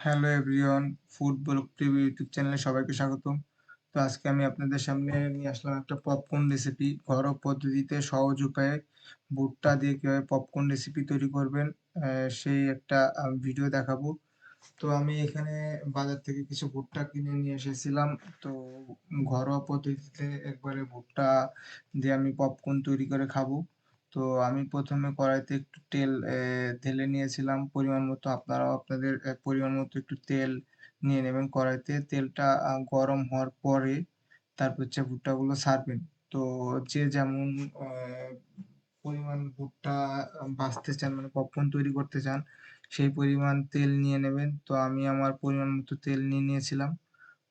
Hello everyone food blog TV YouTube চ্যানেলে সবাইকে স্বাগতম। তো আজকে আমি আপনাদের সামনে নিয়ে আসলাম একটা পপকর্ন রেসিপি ঘরোয়া পদ্ধতিতে সহজ উপায়ে ভুট্টা দিয়ে কীভাবে পপকর্ন রেসিপি তৈরি করবেন সেই একটা ভিডিও দেখাবো। তো আমি এখানে বাজার থেকে কিছু ভুট্টা কিনে নিয়ে এসেছিলাম। তো ঘরোয়া পদ্ধতিতে একবারে ভুট্টা দিয়ে আমি পপকর্ন তৈরি করে খাব। তো আমি প্রথমে কড়াইতে একটু তেল ঢেলে নিয়েছিলাম। পরিমাণ মতো আপনারাও আপনাদের পরিমাণ মতো একটু তেল নিয়ে নেবেন কড়াইতে। তেলটা গরম হওয়ার পরে তারপর হচ্ছে ভুট্টাগুলো ছাড়বেন তো যে যেমন পরিমাণ ভুট্টা ভাজতে চান মানে পপকর্ন তৈরি করতে চান, সেই পরিমাণ তেল নিয়ে নেবেন। তো আমি আমার পরিমাণ মতো তেল নিয়ে নিয়েছিলাম।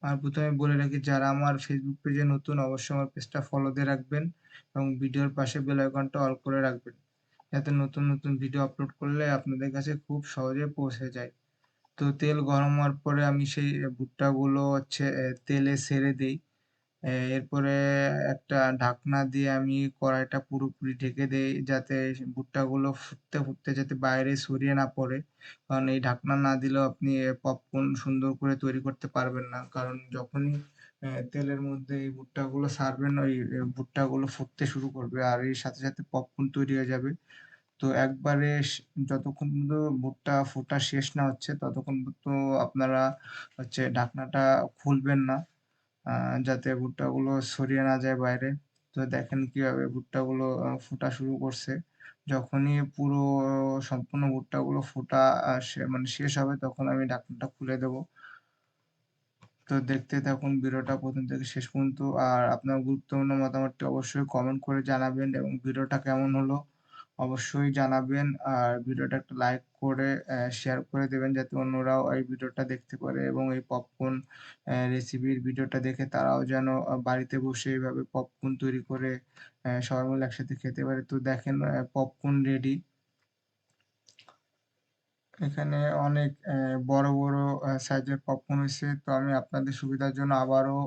আর প্রথমে বলে রাখি, যারা আমার ফেসবুক পেজে নতুন, অবশ্যই আমার পেজটা ফলো দিয়ে রাখবেন এবং ভিডিওর পাশে বেল আইকনটা অল করে রাখবেন। যাতে নতুন নতুন ভিডিও আপলোড করলে আপনাদের কাছে খুব সহজে পৌঁছে যায়। তো তেল গরম হওয়ার পরে আমি সেই ভুট্টাগুলো হচ্ছে তেলে সেরে দিই। এরপরে একটা ঢাকনা দিয়ে আমি কড়াইটা পুরোপুরি ঢেকে দেই, যাতে ভুট্টাগুলো ফুটতে ফুটতে যাতে বাইরে ছড়িয়ে না পড়ে। কারণ এই ঢাকনা না দিলেও আপনি পপকর্ন সুন্দর করে তৈরি করতে পারবেন না। কারণ যখনই তেলের মধ্যে এই ভুট্টাগুলো ছাড়বেন ওই ভুট্টাগুলো ফুটতে শুরু করবে আর এর সাথে সাথে পপকর্ন তৈরি হয়ে যাবে। তো একবারে যতক্ষণ পর্যন্ত ভুট্টা ফোটা শেষ না হচ্ছে, ততক্ষণ পর্যন্ত আপনারা হচ্ছে ঢাকনাটা খুলবেন না। যাতে ভুট্টাগুলো ছড়িয়ে না যায় বাইরে। তো দেখেন কীভাবে ভুট্টাগুলো ফোটা শুরু করছে। যখনই পুরো, সম্পূর্ণ ভুট্টাগুলো ফোটা মানে শেষ হবে তখন আমি ঢাকনাটা খুলে দেব। তো দেখতে থাকুন ভিডিওটা প্রথম থেকে শেষ পর্যন্ত। আর আপনার গুরুত্বপূর্ণ মতামতটি অবশ্যই কমেন্ট করে জানাবেন এবং ভিডিওটা কেমন হলো অবশ্যই জানাবেন আর ভিডিওটা একটা লাইক করে শেয়ার করে দেবেন যাতে অন্যরাও এই ভিডিওটা দেখতে পারে এবং এই পপকর্ন রেসিপির ভিডিওটা দেখে তারাও যেন বাড়িতে বসে এইভাবে পপকর্ন তৈরি করে সবাই মিলে একসাথে খেতে পারে। তো দেখেন পপকর্ন রেডি এখানে অনেক বড় বড় সাইজের পপকর্ন হয়েছে। তো আমি আপনাদের সুবিধার জন্য আবারও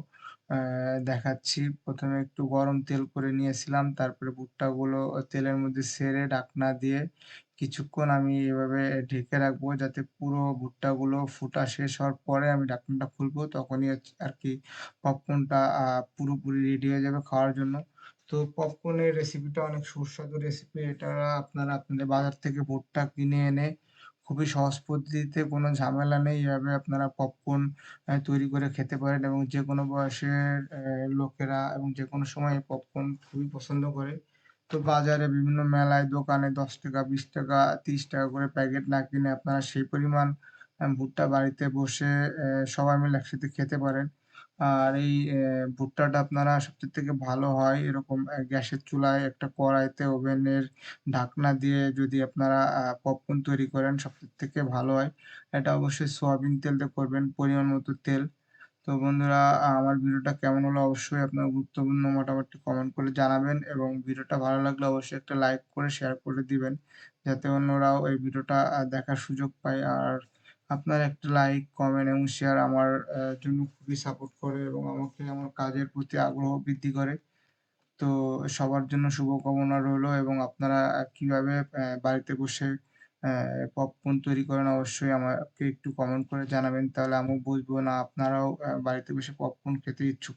দেখাচ্ছি। প্রথমে একটু গরম তেল করে নিয়েছিলাম। তারপরে ভুট্টাগুলো তেলের মধ্যে ছেড়ে ঢাকনা দিয়ে কিছুক্ষণ আমি এভাবে ঢেকে রাখব যাতে পুরো ভুট্টাগুলো ফুটা শেষ হওয়ার পরে আমি ঢাকনাটা খুলবো। তখনই আর কি পপকর্নটা পুরোপুরি রেডি হয়ে যাবে খাওয়ার জন্য। তো পপকর্নের রেসিপিটা অনেক সুস্বাদু রেসিপি এটা আপনারা আপনাদের বাজার থেকে ভুট্টা কিনে এনে খুবই সহজ পদ্ধতিতে কোনো ঝামেলা নেই। এভাবে আপনারা পপকর্ন তৈরি করে খেতে পারেন এবং যে কোনো বয়সের লোকেরা এবং যে কোনো সময় পপকর্ন খুবই পছন্দ করে। তো বাজারে বিভিন্ন মেলায়, দোকানে দশ টাকা, বিশ টাকা, তিরিশ টাকা করে প্যাকেট না কিনে আপনারা সেই পরিমাণ ভুট্টা বাড়িতে বসে সবাই মিলে একসাথে খেতে পারেন। আর এই ভুট্টাটা আপনারা সবচেয়ে থেকে ভালো হয় এরকম গ্যাসের চুলায় একটা কড়াইতে ওভেনের ঢাকনা দিয়ে যদি আপনারা পপকর্ন তৈরি করেন সবচেয়ে থেকে ভালো হয়। এটা অবশ্যই সয়াবিন তেল দিয়ে করবেন, পরিমাণ মতো তেল। তো বন্ধুরা, আমার ভিডিওটা কেমন হলো অবশ্যই আপনার গুরুত্বপূর্ণ মোটামুটি কমেন্ট করে জানাবেন এবং ভিডিওটা ভালো লাগলে অবশ্যই একটা লাইক করে শেয়ার করে দিবেন, যাতে অন্যরাও এই ভিডিওটা দেখার সুযোগ পায়। আর আপনার একটা লাইক কমেন্ট এবং শেয়ার আমার জন্য খুবই সাপোর্ট করে এবং আমাকে আমার কাজের প্রতি আগ্রহ বৃদ্ধি করে। তো সবার জন্য শুভকামনা রইল এবং আপনারা কীভাবে বাড়িতে বসে পপকর্ন তৈরি করেন অবশ্যই আমাকে একটু কমেন্ট করে জানাবেন। তাহলে আমিও বুঝব না আপনারাও বাড়িতে বসে পপকর্ন খেতে ইচ্ছুক।